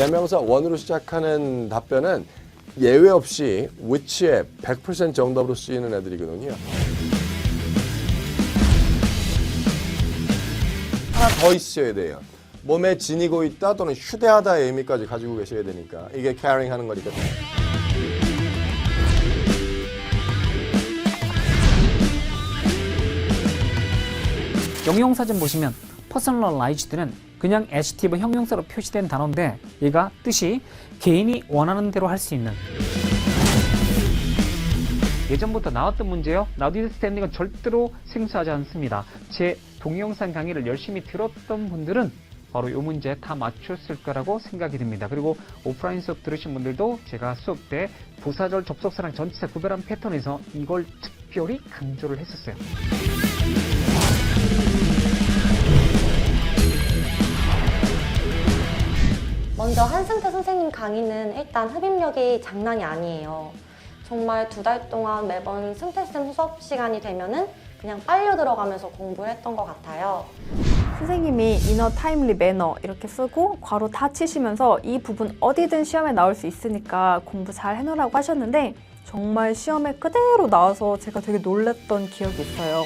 대명사 원으로 시작하는 답변은 예외 없이 which에 100% 정답으로 쓰이는 애들이거든요. 하나 더 있어야 돼요. 몸에 지니고 있다 또는 휴대하다의 의미까지 가지고 계셔야 되니까 이게 carrying 하는 거니까. 영영사전 보시면 personalized는 그냥 adjective 형용사로 표시된 단어인데 얘가 뜻이 개인이 원하는 대로 할 수 있는 예전부터 나왔던 문제요. 나디드 스탠딩은 절대로 생소하지 않습니다. 제 동영상 강의를 열심히 들었던 분들은 바로 이 문제 다 맞췄을 거라고 생각이 듭니다. 그리고 오프라인 수업 들으신 분들도 제가 수업 때 부사절 접속사랑 전치사 구별한 패턴에서 이걸 특별히 강조를 했었어요. 먼저 한승태 선생님 강의는 일단 흡입력이 장난이 아니에요. 정말 두 달 동안 매번 승태쌤 수업 시간이 되면은 그냥 빨려 들어가면서 공부를 했던 것 같아요. 선생님이 이너 타임리 매너 이렇게 쓰고 괄호 다 치시면서 이 부분 어디든 시험에 나올 수 있으니까 공부 잘 해놓으라고 하셨는데 정말 시험에 그대로 나와서 제가 되게 놀랐던 기억이 있어요.